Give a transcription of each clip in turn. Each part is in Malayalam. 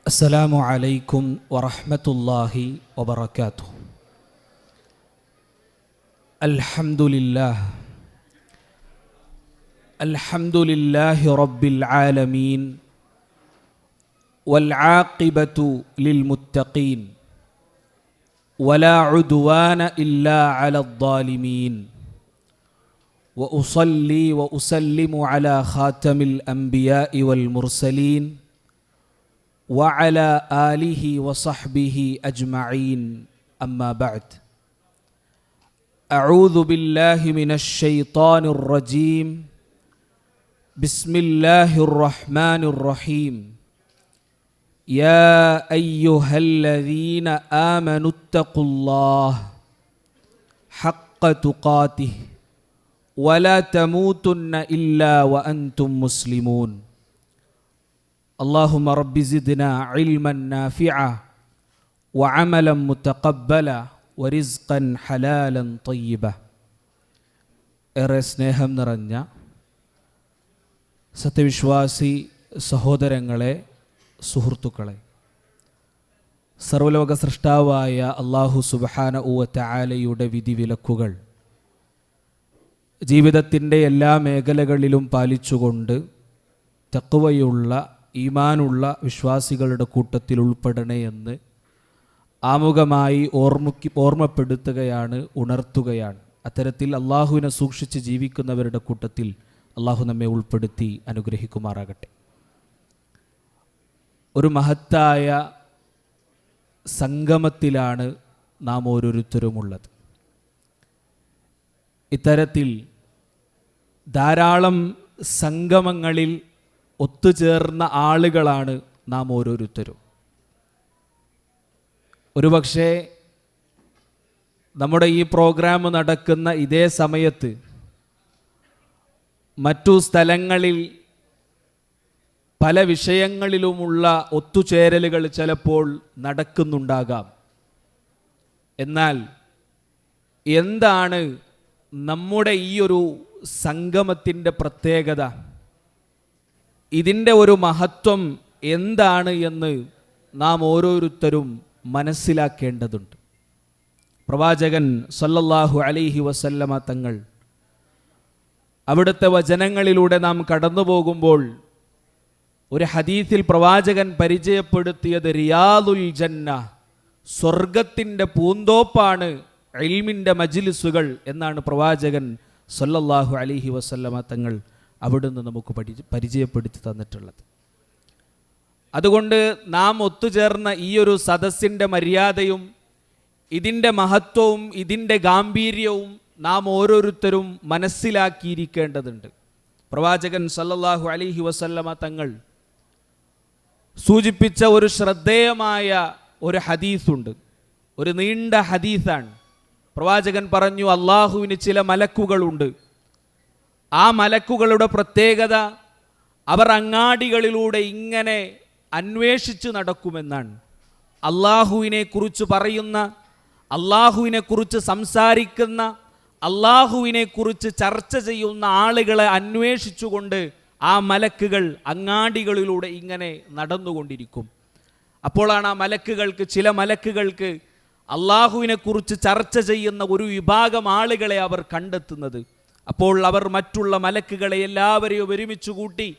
السلام عليكم ورحمة الله وبركاته. الحمد لله. الحمد لله رب العالمين والعاقبة للمتقين ولا عدوان إلا على الظالمين. وأصلي وأسلم على خاتم الأنبياء والمرسلين وعلى آله وصحبه أجمعين. أما بعد أعوذ بالله من الشيطان الرجيم. بسم الله الرحمن الرحيم. يا أيها الذين آمنوا اتقوا الله حق تقاته ولا تموتن إلا وأنتم مسلمون. اللهم رب زدنا علما نافعا وعملا متقبلا ورزقا حلالا طيبا ഏറെ സ്നേഹം നിറഞ്ഞ സത്യവിശ്വാസി സഹോദരങ്ങളെ സുഹൃത്തുക്കളെ സർവലോക സൃഷ്ടാവായ അള്ളാഹു സുബഹാന ഊവറ്റ ആലയുടെ വിധിവിലക്കുകൾ ജീവിതത്തിൻ്റെ എല്ലാ മേഖലകളിലും പാലിച്ചുകൊണ്ട് തക്കുവയുള്ള ഈമാനുള്ള വിശ്വാസികളുടെ കൂട്ടത്തിൽ ഉൾപ്പെടണേ എന്ന് ആമുഖമായി ഓർമ്മക്ക് ഓർമ്മപ്പെടുത്തുകയാണ് ഉണർത്തുകയാണ്. അത്തരത്തിൽ അള്ളാഹുവിനെ സൂക്ഷിച്ച് ജീവിക്കുന്നവരുടെ കൂട്ടത്തിൽ അള്ളാഹു നമ്മെ ഉൾപ്പെടുത്തി അനുഗ്രഹിക്കുമാറാകട്ടെ. ഒരു മഹത്തായ സംഗമത്തിലാണ് നാം ഓരോരുത്തരുമുള്ളത്. ഇത്തരത്തിൽ ധാരാളം സംഗമങ്ങളിൽ ഒത്തുചേർന്ന ആളുകളാണ് നാം ഓരോരുത്തരും. ഒരുപക്ഷെ നമ്മുടെ ഈ പ്രോഗ്രാം നടക്കുന്ന ഇതേ സമയത്ത് മറ്റു സ്ഥലങ്ങളിൽ പല വിഷയങ്ങളിലുമുള്ള ഒത്തുചേരലുകൾ ചിലപ്പോൾ നടക്കുന്നുണ്ടാകാം. എന്നാൽ എന്താണ് നമ്മുടെ ഈ ഒരു സംഗമത്തിന്റെ പ്രത്യേകത? ഇതിന്റെ ഒരു മഹത്വം എന്താണ് എന്ന് നാം ഓരോരുത്തരും മനസ്സിലാക്കേണ്ടതുണ്ട്. പ്രവാചകൻ സല്ലല്ലാഹു അലൈഹി വസല്ലമ തങ്ങൾ അവിടുത്തെ വചനങ്ങളിലൂടെ നാം കടന്നു പോകുമ്പോൾ ഒരു ഹദീസിൽ പ്രവാചകൻ പരിചയപ്പെടുത്തിയത് റിയാദുൽ ജന്ന സ്വർഗത്തിന്റെ പൂന്തോപ്പാണ് എൽമിന്റെ മജിലിസുകൾ എന്നാണ് പ്രവാചകൻ സല്ലല്ലാഹു അലിഹി വസല്ലമ തങ്ങൾ അവിടുന്ന് നമുക്ക് പഠി പരിചയപ്പെടുത്തി തന്നിട്ടുള്ളത്. അതുകൊണ്ട് നാം ഒത്തുചേർന്ന ഈ ഒരു സദസ്സിന്റെ മര്യാദയും ഇതിന്റെ മഹത്വവും ഇതിന്റെ ഗാംഭീര്യവും നാം ഓരോരുത്തരും മനസ്സിലാക്കിയിരിക്കേണ്ടതുണ്ട്. പ്രവാചകൻ സല്ലല്ലാഹു അലിഹി വസല്ലമ തങ്ങൾ സൂചിപ്പിച്ച ഒരു ശ്രദ്ധേയമായ ഒരു ഹദീസുണ്ട്. ഒരു നീണ്ട ഹദീസാണ്. പ്രവാചകൻ പറഞ്ഞു അള്ളാഹുവിന് ചില മലക്കുകളുണ്ട്. ആ മലക്കുകളുടെ പ്രത്യേകത അവർ അങ്ങാടികളിലൂടെ ഇങ്ങനെ അന്വേഷിച്ച് നടക്കുമെന്നാണ്. അള്ളാഹുവിനെ കുറിച്ച് പറയുന്ന അള്ളാഹുവിനെ കുറിച്ച് സംസാരിക്കുന്ന അള്ളാഹുവിനെ കുറിച്ച് ചർച്ച ചെയ്യുന്ന ആളുകളെ അന്വേഷിച്ചുകൊണ്ട് ആ മലക്കുകൾ അങ്ങാടികളിലൂടെ ഇങ്ങനെ നടന്നുകൊണ്ടിരിക്കും. അപ്പോഴാണ് ആ മലക്കുകൾക്ക് ചില മലക്കുകൾക്ക് അള്ളാഹുവിനെ കുറിച്ച് ചർച്ച ചെയ്യുന്ന ഒരു വിഭാഗം ആളുകളെ അവർ കണ്ടെത്തുന്നത്. അപ്പോൾ അവർ മറ്റുള്ള മലക്കുകളെ എല്ലാവരെയും ഒരുമിച്ച് കൂട്ടി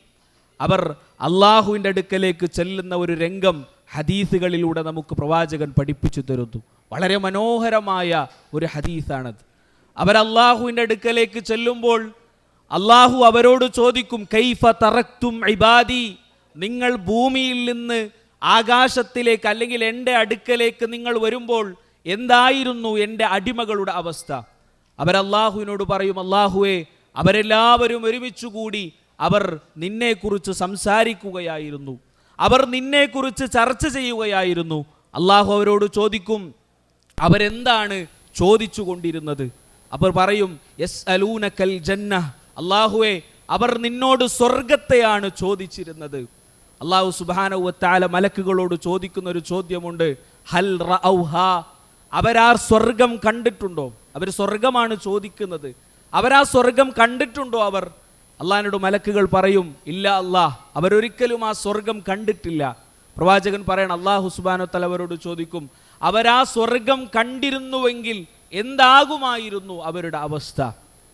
അവർ അള്ളാഹുവിന്റെ അടുക്കലേക്ക് ചെല്ലുന്ന ഒരു രംഗം ഹദീസുകളിലൂടെ നമുക്ക് പ്രവാചകൻ പഠിപ്പിച്ചു തരുന്നു. വളരെ മനോഹരമായ ഒരു ഹദീസാണത്. അവർ അള്ളാഹുവിന്റെ അടുക്കലേക്ക് ചെല്ലുമ്പോൾ അള്ളാഹു അവരോട് ചോദിക്കും കൈഫ തറക്തും ഇബാദി? നിങ്ങൾ ഭൂമിയിൽ നിന്ന് ആകാശത്തിലേക്ക് അല്ലെങ്കിൽ എന്റെ അടുക്കലേക്ക് നിങ്ങൾ വരുമ്പോൾ എന്തായിരുന്നു എന്റെ അടിമകളുടെ അവസ്ഥ? അവരല്ലാഹുവിനോട് പറയും അള്ളാഹുവെ അവരെല്ലാവരും ഒരുമിച്ചു കൂടി അവർ നിന്നെക്കുറിച്ച് സംസാരിക്കുകയായിരുന്നു. അവർ നിന്നെക്കുറിച്ച് ചർച്ച ചെയ്യുകയായിരുന്നു. അള്ളാഹു അവരോട് ചോദിക്കും അവരെന്താണ് ചോദിച്ചു കൊണ്ടിരുന്നത് അവർ പറയും യെസ് അലൂനക്കൽ ജന്ന അള്ളാഹുവെ അവർ നിന്നോട് സ്വർഗത്തെയാണ് ചോദിച്ചിരുന്നത്. അള്ളാഹു സുബാനവത്താല മലക്കുകളോട് ചോദിക്കുന്ന ഒരു ചോദ്യമുണ്ട് ഹൽ റൗഹ അവരാർ സ്വർഗം കണ്ടിട്ടുണ്ടോ? അവർ സ്വർഗമാണ് ചോദിക്കുന്നത്. അവരാ സ്വർഗം കണ്ടിട്ടുണ്ടോ അവർ? അള്ളാഹിനോട് മലക്കുകൾ പറയും ഇല്ല അള്ളാഹ് അവരൊരിക്കലും ആ സ്വർഗം കണ്ടിട്ടില്ല. പ്രവാചകൻ പറയണം അള്ളാഹു സുബാനോ തലവരോട് ചോദിക്കും അവരാ സ്വർഗം കണ്ടിരുന്നുവെങ്കിൽ എന്താകുമായിരുന്നു അവരുടെ അവസ്ഥ?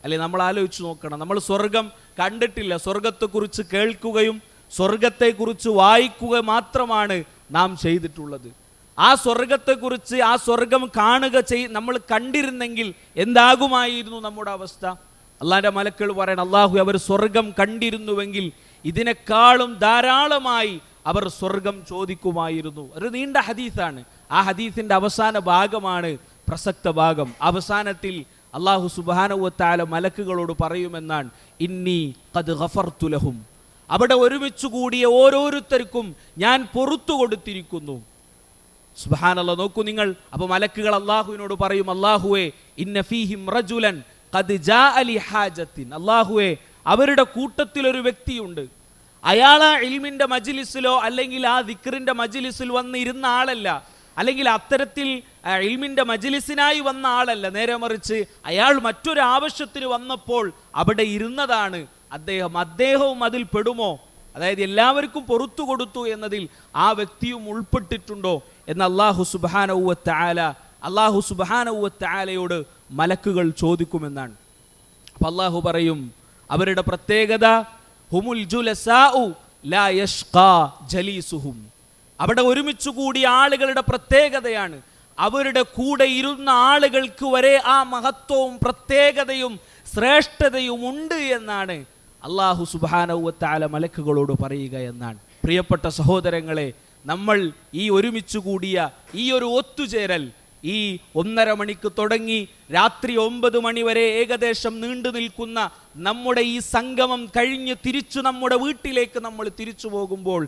അല്ലെ നമ്മൾ ആലോചിച്ച് നോക്കണം. നമ്മൾ സ്വർഗം കണ്ടിട്ടില്ല. സ്വർഗത്തെക്കുറിച്ച് കേൾക്കുകയും സ്വർഗത്തെക്കുറിച്ച് വായിക്കുക മാത്രമാണ് നാം ചെയ്തിട്ടുള്ളത്. ആ സ്വർഗത്തെക്കുറിച്ച് ആ സ്വർഗം കാണുക ചെയ് നമ്മൾ കണ്ടിരുന്നെങ്കിൽ എന്താകുമായിരുന്നു നമ്മുടെ അവസ്ഥ? അള്ളാന്റെ മലക്കൾ പറയണം അള്ളാഹു അവർ സ്വർഗം കണ്ടിരുന്നുവെങ്കിൽ ഇതിനേക്കാളും ധാരാളമായി അവർ സ്വർഗം ചോദിക്കുമായിരുന്നു. ഒരു നീണ്ട ഹദീസാണ്. ആ ഹദീസിന്റെ അവസാന ഭാഗമാണ് പ്രസക്ത ഭാഗം. അവസാനത്തിൽ അള്ളാഹു സുബാനവത്താല മലക്കുകളോട് പറയുമെന്നാണ് ഇന്നി കത് ഗഫർത്തുലഹും അവിടെ ഒരുമിച്ച് കൂടിയ ഓരോരുത്തർക്കും ഞാൻ പൊറത്തു കൊടുത്തിരിക്കുന്നു. സുബാനല്ല നോക്കൂ നിങ്ങൾ. അപ്പൊ മലക്കുകൾ അള്ളാഹുവിനോട് പറയും അള്ളാഹുവേ ഇന്ന ഫീഹിം റജുലൻ അള്ളാഹുവേ അവരുടെ കൂട്ടത്തിൽ ഒരു വ്യക്തിയുണ്ട്. അയാൾ ആ ഇൽമിന്റെ മജിലിസിലോ അല്ലെങ്കിൽ ആ ദിക്റിന്റെ മജിലിസിൽ വന്നിരുന്ന ആളല്ല. അല്ലെങ്കിൽ അത്തരത്തിൽ ഇൽമിന്റെ മജിലിസിനായി വന്ന ആളല്ല. നേരെ മറിച്ച് അയാൾ മറ്റൊരു ആവശ്യത്തിന് വന്നപ്പോൾ അവിടെ ഇരുന്നതാണ്. അദ്ദേഹം അദ്ദേഹവും അതിൽ പെടുമോ? അതായത് എല്ലാവർക്കും പൊറത്തു കൊടുത്തു എന്നതിൽ ആ വ്യക്തിയും ഉൾപ്പെട്ടിട്ടുണ്ടോ? എന്ന് അള്ളാഹു സുബാനൗവത്ത് ആല അള്ളാഹു സുബാനൗവത്ത് ആലയോട് മലക്കുകൾ ചോദിക്കുമെന്നാണ്. അപ്പൊ അള്ളാഹു പറയും അവരുടെ പ്രത്യേകത ഹുമുൽ ജലീസുഹും. അവിടെ ഒരുമിച്ച് കൂടിയ ആളുകളുടെ പ്രത്യേകതയാണ്. അവരുടെ കൂടെ ഇരുന്ന ആളുകൾക്ക് വരെ ആ മഹത്വവും പ്രത്യേകതയും ശ്രേഷ്ഠതയും ഉണ്ട് എന്നാണ് അള്ളാഹു സുബാനവത്താല മലക്കുകളോട് പറയുക എന്നാണ്. പ്രിയപ്പെട്ട സഹോദരങ്ങളെ നമ്മൾ ഈ ഒരുമിച്ച് കൂടിയ ഈ ഒരു ഒത്തുചേരൽ ഈ ഒന്നര മണിക്ക് തുടങ്ങി രാത്രി ഒമ്പത് മണി വരെ ഏകദേശം നീണ്ടു നിൽക്കുന്ന നമ്മുടെ ഈ സംഗമം കഴിഞ്ഞ് തിരിച്ചു നമ്മുടെ വീട്ടിലേക്ക് നമ്മൾ തിരിച്ചു പോകുമ്പോൾ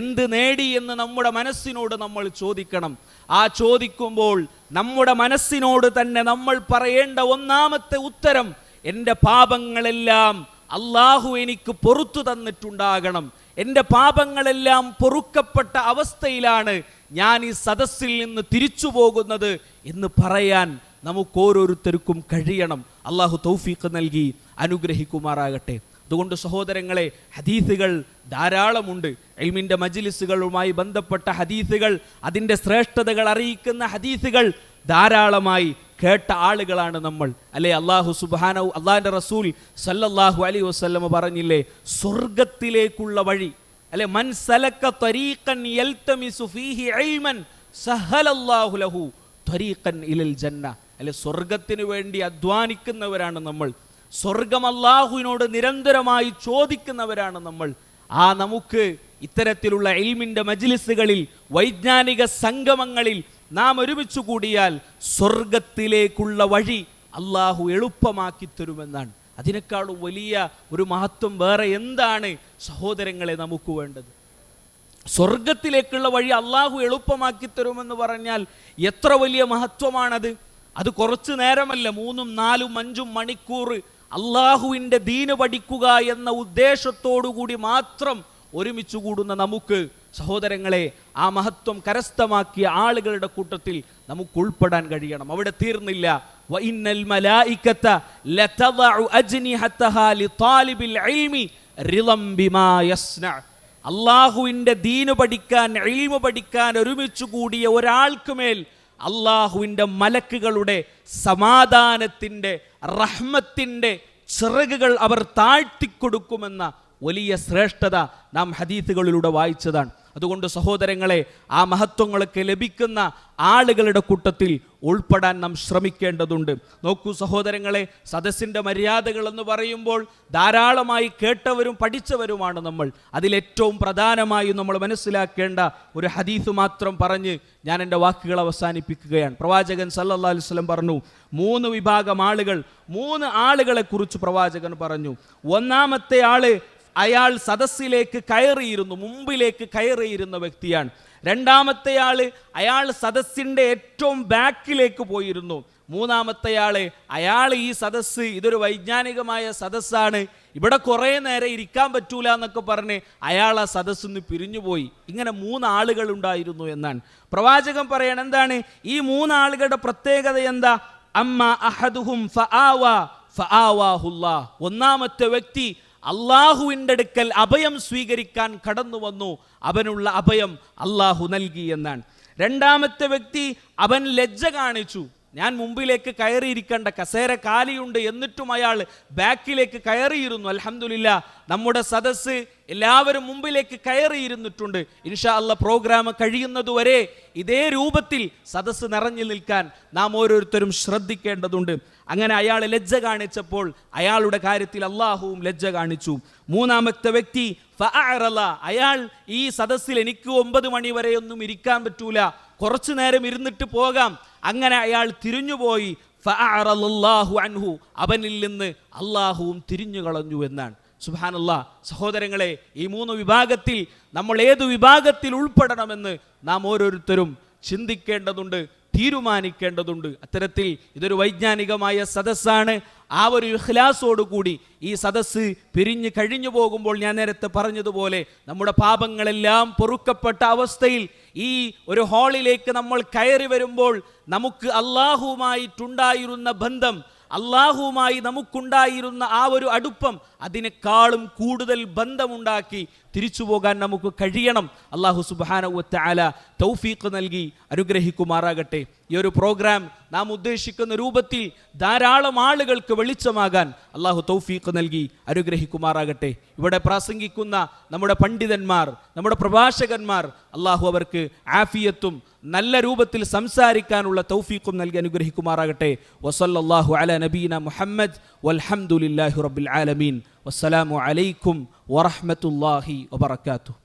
എന്ത് നേടി എന്ന് നമ്മുടെ മനസ്സിനോട് നമ്മൾ ചോദിക്കണം. ആ ചോദിക്കുമ്പോൾ നമ്മുടെ മനസ്സിനോട് തന്നെ നമ്മൾ പറയേണ്ട ഒന്നാമത്തെ ഉത്തരം എന്റെ പാപങ്ങളെല്ലാം അള്ളാഹു എനിക്ക് പൊറത്തു തന്നിട്ടുണ്ടാകണം. എന്റെ പാപങ്ങളെല്ലാം പൊറുക്കപ്പെട്ട അവസ്ഥയിലാണ് ഞാൻ ഈ സദസ്സിൽ നിന്ന് തിരിച്ചു പോകുന്നത് എന്ന് പറയാൻ നമുക്ക് ഓരോരുത്തർക്കും കഴിയണം. അള്ളാഹു തൗഫീഖ് നൽകി അനുഗ്രഹിക്കുമാറാകട്ടെ. അതുകൊണ്ട് സഹോദരങ്ങളെ ഹദീസുകൾ ധാരാളമുണ്ട്. എൽമിന്റെ മജിലിസുകളുമായി ബന്ധപ്പെട്ട ഹദീസുകൾ അതിന്റെ ശ്രേഷ്ഠതകൾ അറിയിക്കുന്ന ഹദീസുകൾ ധാരാളമായി കേട്ട ആളുകളാണ് നമ്മൾ. അല്ലെ? അള്ളാഹു സുബാന അള്ളാഹിന്റെ റസൂൽ സല്ലല്ലാഹു അലി വസ്ലമ പറഞ്ഞില്ലേ സ്വർഗത്തിലേക്കുള്ള വഴി. അല്ലെ? മൻ സലക്ക ത്വരീഖൻ യൽതമിസു ഫീഹി ഇൽമൻ സഹലല്ലാഹു ലഹു ത്വരീഖൻ ഇലൽ ജന്ന. അല്ലെ? സ്വർഗത്തിന് വേണ്ടി അധ്വാനിക്കുന്നവരാണ് നമ്മൾ. സ്വർഗം അള്ളാഹുവിനോട് നിരന്തരമായി ചോദിക്കുന്നവരാണ് നമ്മൾ. ആ നമുക്ക് ഇത്തരത്തിലുള്ള എൽമിന്റെ മജ്ലിസുകളിൽ വൈജ്ഞാനിക സംഗമങ്ങളിൽ നാം ഒരുമിച്ച് കൂടിയാൽ സ്വർഗത്തിലേക്കുള്ള വഴി അള്ളാഹു എളുപ്പമാക്കി തരുമെന്നാണ്. അതിനേക്കാളും വലിയ ഒരു മഹത്വം വേറെ എന്താണ് സഹോദരങ്ങളെ നമുക്ക് വേണ്ടത്? സ്വർഗത്തിലേക്കുള്ള വഴി അള്ളാഹു എളുപ്പമാക്കി തരുമെന്ന് പറഞ്ഞാൽ എത്ര വലിയ മഹത്വമാണത്? അത് കുറച്ചു നേരമല്ല മൂന്നും നാലും അഞ്ചും മണിക്കൂർ അള്ളാഹുവിന്റെ ദീന് പഠിക്കുക എന്ന ഉദ്ദേശത്തോടു കൂടി മാത്രം ഒരുമിച്ച് കൂടുന്ന നമുക്ക് സഹോദരങ്ങളെ ആ മഹത്വം കരസ്ഥമാക്കിയ ആളുകളുടെ കൂട്ടത്തിൽ നമുക്ക് ഉൾപ്പെടാൻ കഴിയണം. അവിടെ തീർന്നില്ല. അള്ളാഹുവിന്റെ ദീന് പഠിക്കാൻ ഇൽമ പഠിക്കാൻ ഒരുമിച്ചു കൂടിയ ഒരാൾക്ക് മേൽ അള്ളാഹുവിന്റെ മലക്കുകളുടെ സമാധാനത്തിന്റെ റഹ്മത്തിന്റെ ചിറകുകൾ അവർ താഴ്ത്തിക്കൊടുക്കുമെന്ന വലിയ ശ്രേഷ്ഠത നാം ഹദീത്തുകളിലൂടെ വായിച്ചതാണ്. അതുകൊണ്ട് സഹോദരങ്ങളെ ആ മഹത്വങ്ങളൊക്കെ ലഭിക്കുന്ന ആളുകളുടെ കൂട്ടത്തിൽ ഉൾപ്പെടാൻ നാം ശ്രമിക്കേണ്ടതുണ്ട്. നോക്കൂ സഹോദരങ്ങളെ സദസ്സിന്റെ മര്യാദകൾ എന്ന് പറയുമ്പോൾ ധാരാളമായി കേട്ടവരും പഠിച്ചവരുമാണ് നമ്മൾ. അതിലേറ്റവും പ്രധാനമായും നമ്മൾ മനസ്സിലാക്കേണ്ട ഒരു ഹദീസ് മാത്രം പറഞ്ഞ് ഞാൻ എന്റെ വാക്കുകൾ അവസാനിപ്പിക്കുകയാണ്. പ്രവാചകൻ സല്ലല്ലാഹു അലൈഹി വസല്ലം പറഞ്ഞു മൂന്ന് വിഭാഗം ആളുകൾ മൂന്ന് ആളുകളെക്കുറിച്ച് പ്രവാചകൻ പറഞ്ഞു. ഒന്നാമത്തെ ആൾ അയാൾ സദസ്സിലേക്ക് കയറിയിരുന്നു മുമ്പിലേക്ക് കയറിയിരുന്ന വ്യക്തിയാണ്. രണ്ടാമത്തെ ആൾ അയാൾ സദസ്സിന്റെ ഏറ്റവും ബാക്കിലേക്ക് പോയിരുന്നു. മൂന്നാമത്തെ ആൾ അയാൾ ഈ സദസ്സ് ഇതൊരു വൈജ്ഞാനികമായ സദസ്സാണ്. ഇവിടെ കുറേ നേരം ഇരിക്കാൻ പറ്റൂല എന്നൊക്കെ പറഞ്ഞ് അയാൾ ആ സദസ്സിൽ നിന്ന് പിരിഞ്ഞുപോയി. ഇങ്ങനെ മൂന്നാളുകൾ ഉണ്ടായിരുന്നു എന്നാണ്. പ്രവാചകൻ പറയണം എന്താണ്? ഈ മൂന്നാളുകളുടെ പ്രത്യേകത എന്താ? അമ്മ അഹദുഹും ഫആവ ഫആവാഹുല്ലാ ഒന്നാമത്തെ വ്യക്തി അള്ളാഹുവിന്റെ അടുക്കൽ അഭയം സ്വീകരിക്കാൻ കടന്നു വന്നു. അവനുള്ള അഭയം അള്ളാഹു നൽകി എന്നാണ്. രണ്ടാമത്തെ വ്യക്തി അവൻ ലജ്ജ കാണിച്ചു. ഞാൻ മുമ്പിലേക്ക് കയറിയിരിക്കേണ്ട കസേര കാലിയുണ്ട് എന്നിട്ടും അയാൾ ബാക്കിലേക്ക് കയറിയിരുന്നു. അലഹമുല്ല നമ്മുടെ സദസ്സ് എല്ലാവരും മുമ്പിലേക്ക് കയറിയിരുന്നിട്ടുണ്ട്. ഇൻഷാ അല്ല പ്രോഗ്രാം കഴിയുന്നതുവരെ ഇതേ രൂപത്തിൽ സദസ്സ് നിറഞ്ഞു നിൽക്കാൻ നാം ഓരോരുത്തരും ശ്രദ്ധിക്കേണ്ടതുണ്ട്. അങ്ങനെ അയാൾ ലജ്ജ കാണിച്ചപ്പോൾ അയാളുടെ കാര്യത്തിൽ അള്ളാഹുവും ലജ്ജ കാണിച്ചു. മൂന്നാമത്തെ വ്യക്തി. അയാൾ ഈ സദസ്സിൽ എനിക്ക് ഒമ്പത് മണി വരെ ഒന്നും ഇരിക്കാൻ പറ്റൂല. കുറച്ചു നേരം ഇരുന്നിട്ട് പോകാം. അങ്ങനെ അയാൾ തിരിഞ്ഞുപോയി. ഫഅറലല്ലാഹു അൻഹു. അവനിൽ നിന്ന് അള്ളാഹുവും തിരിഞ്ഞു കളഞ്ഞു എന്നാണ്. സുബാനല്ല സഹോദരങ്ങളെ ഈ മൂന്ന് വിഭാഗത്തിൽ നമ്മൾ ഏതു വിഭാഗത്തിൽ ഉൾപ്പെടണമെന്ന് നാം ഓരോരുത്തരും ചിന്തിക്കേണ്ടതുണ്ട് തീരുമാനിക്കേണ്ടതുണ്ട്. അത്തരത്തിൽ ഇതൊരു വൈജ്ഞാനികമായ സദസ്സാണ്. ആ ഒരു ഇഖ്ലാസോടുകൂടി ഈ സദസ്സ് പിരിഞ്ഞ് കഴിഞ്ഞു പോകുമ്പോൾ ഞാൻ നേരത്തെ പറഞ്ഞതുപോലെ നമ്മുടെ പാപങ്ങളെല്ലാം പൊറുക്കപ്പെട്ട അവസ്ഥയിൽ ഈ ഒരു ഹാളിലേക്ക് നമ്മൾ കയറി വരുമ്പോൾ നമുക്ക് അള്ളാഹുവുമായിട്ടുണ്ടായിരുന്ന ബന്ധം അള്ളാഹുവുമായി നമുക്കുണ്ടായിരുന്ന ആ ഒരു അടുപ്പം അതിനേക്കാളും കൂടുതൽ ബന്ധമുണ്ടാക്കി തിരിച്ചു പോകാൻ നമുക്ക് കഴിയണം. അള്ളാഹു സുബാനവത്താല തൗഫീഖ് നൽകി അനുഗ്രഹിക്കുമാറാകട്ടെ. ഈ ഒരു പ്രോഗ്രാം നാം ഉദ്ദേശിക്കുന്ന രൂപത്തിൽ ധാരാളം ആളുകൾക്ക് വെളിച്ചമാകാൻ അള്ളാഹു തൗഫീഖ് നൽകി അനുഗ്രഹിക്കുമാറാകട്ടെ. ഇവിടെ പ്രാസംഗിക്കുന്ന നമ്മുടെ പണ്ഡിതന്മാർ നമ്മുടെ പ്രഭാഷകന്മാർ അള്ളാഹു അവർക്ക് ആഫിയത്തും നല്ല രൂപത്തിൽ സംസാരിക്കാനുള്ള തൗഫീഖും നൽകി അനുഗ്രഹിക്കുമാറാകട്ടെ. വസല്ലല്ലാഹു അല നബീന മുഹമ്മദ് വൽഹംദുലില്ലാഹി റബ്ബിൽ ആലമീൻ. വസ്സലാമു അലൈക്കും വറഹ്മത്തുള്ളാഹി വബറകാതുഹു.